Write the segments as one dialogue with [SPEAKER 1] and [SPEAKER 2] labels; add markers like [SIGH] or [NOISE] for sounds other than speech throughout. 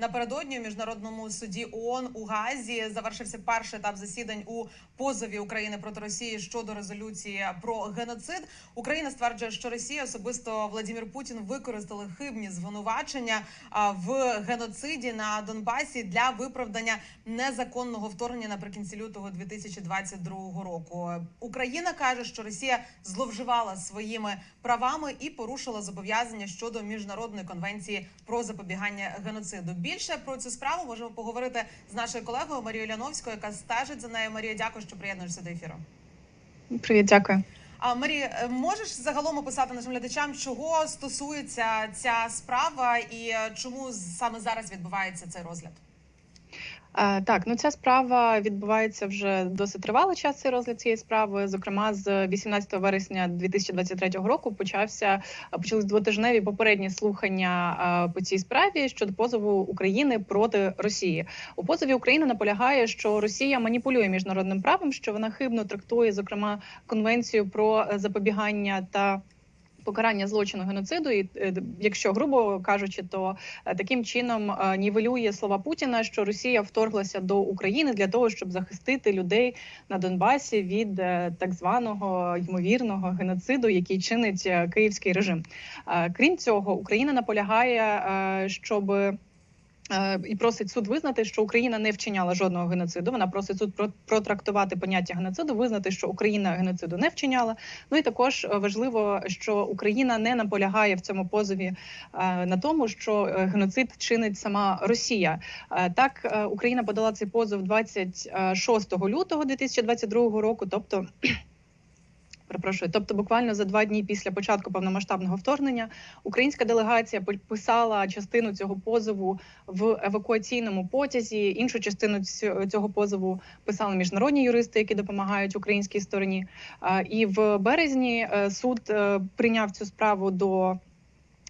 [SPEAKER 1] напередодні у міжнародному суді ООН у Газі завершився перший етап засідань у позові України проти Росії щодо резолюції про геноцид. Україна стверджує, що Росія особисто Владимир Путін використали хибні звинувачення в геноциді на Донбасі для виправдання незаконного вторгнення наприкінці лютого 2022 року. Україна каже, що Росія зловживала своїми правами і порушила зобов'язання щодо міжнародної конвенції про запобігання геноциду. Більше про цю справу можемо поговорити з нашою колегою Марією Ляновською, яка стежить за нею. Марія, дякую, що приєднуєшся до ефіру.
[SPEAKER 2] Привіт, дякую.
[SPEAKER 1] А Марія, е, можеш загалом описати нашим глядачам, чого стосується ця справа і е, чому саме зараз відбувається цей розгляд?
[SPEAKER 2] Е, Так, ну ця справа відбувається вже досить тривалий час. Цей розгляд цієї справи. Зокрема, з 18 вересня 2023 року почався почались двотижневі попередні слухання е, по цій справі щодо позову України проти Росії. У позові Україна наполягає, що Росія маніпулює міжнародним правом, що вона хибно трактує, зокрема, конвенцію про е, запобігання та. Покарання злочину геноциду, і е, якщо грубо кажучи, то е, таким чином е, нівелює слова Путіна, що Росія вторглася до України для того, щоб захистити людей на Донбасі від так званого ймовірного геноциду, який чинить київський режим. Крім цього, Україна наполягає, щоб і просить суд визнати, що Україна не вчиняла жодного геноциду. Вона просить суд про- протрактувати поняття геноциду, визнати, що Україна геноциду не вчиняла. Ну і також е, важливо, що Україна не наполягає в цьому позові е, на тому, що е, геноцид чинить сама Росія. Е, Так, е, Україна подала цей позов 26 лютого 2022 року, тобто. Перепрошую, тобто буквально за два дні після початку повномасштабного вторгнення українська делегація підписала частину цього позову в евакуаційному потязі. Іншу частину цього позову писали міжнародні юристи, які допомагають українській стороні. І в березні е, суд е, прийняв цю справу до.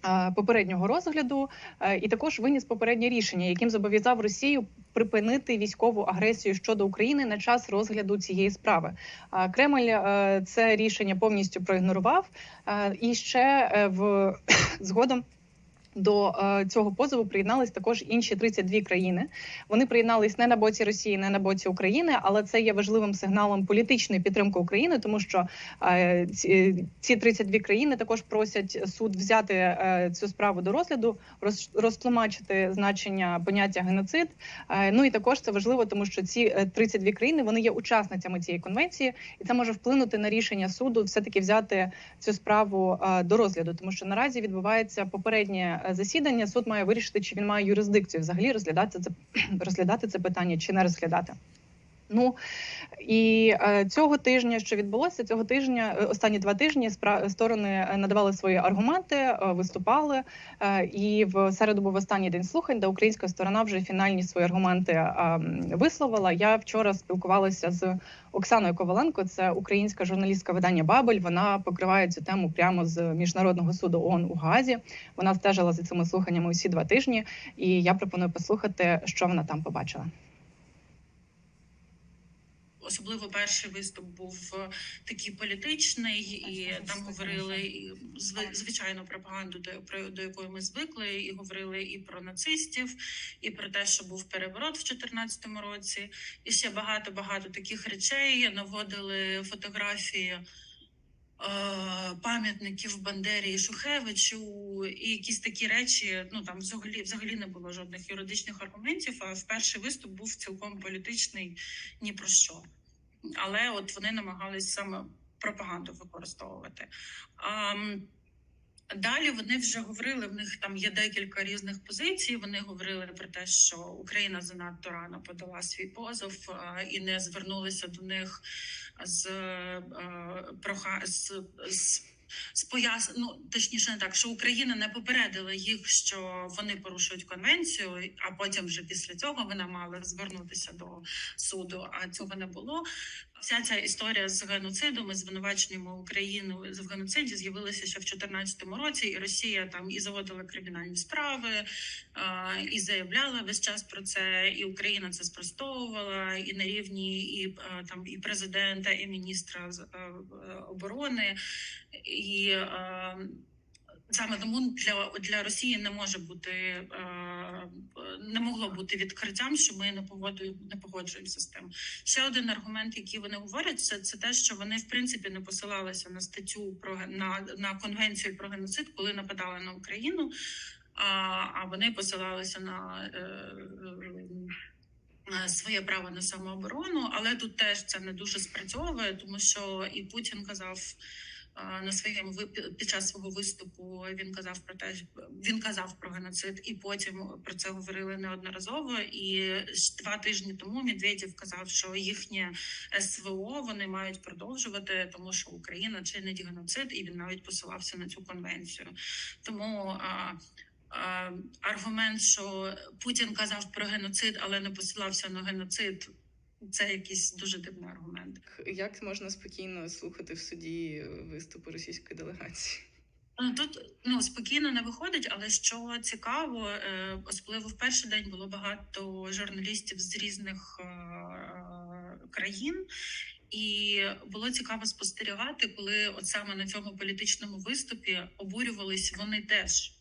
[SPEAKER 2] Е, Попереднього розгляду е, і також виніс попереднє рішення, яким зобов'язав Росію припинити військову агресію щодо України на час розгляду цієї справи. А Кремль е, це рішення повністю проігнорував Е, і ще е, в [COUGHS] згодом. До е, цього позову приєднались також інші 32 країни. Вони приєднались не на боці Росії, не на боці України, але це є важливим сигналом політичної підтримки України, тому що е, ці, ці 32 країни також просять суд взяти е, цю справу до розгляду, роз, розтлумачити значення поняття геноцид. Е, ну і також це важливо, тому що ці е, 32 країни вони є учасницями цієї конвенції, і це може вплинути на рішення суду все таки взяти цю справу е, до розгляду, тому що наразі відбувається попереднє е, засідання. Суд має вирішити, чи він має юрисдикцію взагалі розглядати це [CLEARS THROAT] розглядати це питання чи не розглядати. Ну і е, цього тижня, що відбулося, цього тижня, е, останні два тижні сторони е, надавали свої аргументи, виступали. І в середу був останній день слухань, де українська сторона вже фінальні свої аргументи е, висловила. Я вчора спілкувалася з Оксаною Коваленко, це українська журналістка видання Бабель. Вона покриває цю тему прямо з міжнародного суду ООН у Газі. Вона стежила за цими слуханнями усі два тижні, і я пропоную послухати, що вона там побачила.
[SPEAKER 3] Особливо перший виступ був е, такий політичний, і там говорили звичайно пропаганду, до, про- до якої ми звикли, і говорили і про нацистів, і про те, що був переворот в 2014 році, і ще багато багато таких речей. Наводили фотографії. Е, Пам'ятників Бандері і Шухевичу, і якісь такі речі. Ну там взагалі взагалі не було жодних юридичних аргументів. А перший виступ був цілком політичний ні про що. Але от вони намагались саме пропаганду використовувати. Далі вони вже говорили. В них там є декілька різних позицій. Вони говорили про те, що Україна занадто рано подала свій позов і не звернулися до них з е, проха з, з з пояс... ну, точніше не так, що Україна не попередила їх, що вони порушують конвенцію, а потім вже після цього вона мала звернутися до суду. А цього не було. Вся ця історія з геноцидом і звинуваченнями України в геноциді з'явилася ще в 2014 році, і Росія там і заводила кримінальні справи, і заявляла весь час про це. І Україна це спростовувала, і на рівні і там і президента, і міністра оборони. І саме тому для, для Росії не може бути не могло бути відкриттям, що ми не погоду не погоджуємося з тим. Ще один аргумент, який вони говорять, це, це те, що вони в принципі не посилалися на статтю про на, на конвенцію про геноцид, коли нападали на Україну. А, а вони посилалися на е, е, своє право на самооборону, але тут теж це не дуже спрацьовує, тому що і Путін казав на своєму під час свого виступу. Він казав про те, він казав про геноцид, і потім про це говорили неодноразово. І два тижні тому Медведєв казав, що їхнє СВО вони мають продовжувати, тому що Україна чинить геноцид, і він навіть посилався на цю конвенцію. Тому аргумент, що Путін казав про геноцид, але не посилався на геноцид. Це якийсь дуже дивний аргумент.
[SPEAKER 4] Як можна спокійно слухати в суді виступи російської делегації?
[SPEAKER 3] Ну, Тут ну спокійно не виходить, але що цікаво, е, особливо в перший день було багато журналістів з різних е, країн, і було цікаво спостерігати, коли от саме на цьому політичному виступі обурювались вони теж.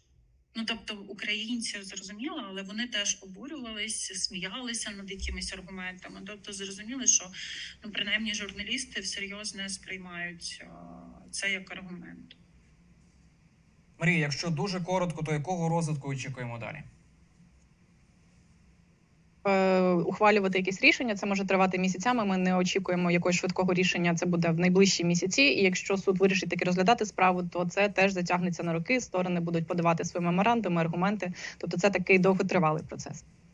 [SPEAKER 3] Ну тобто українці зрозуміло, але вони теж обурювалися, сміялися над якимись аргументами. Тобто зрозуміли, що ну принаймні журналісти всерйоз не сприймають е, це як аргумент.
[SPEAKER 5] Марія, якщо дуже коротко, то якого розвитку очікуємо далі?
[SPEAKER 2] Е, ухвалювати якісь рішення. Це може тривати місяцями. Ми не очікуємо якогось швидкого рішення. Це буде в найближчі місяці. І якщо суд вирішить таки розглядати справу, то це теж затягнеться на роки. Сторони будуть подавати свої меморандуми, аргументи. Тобто, це такий довготривалий процес.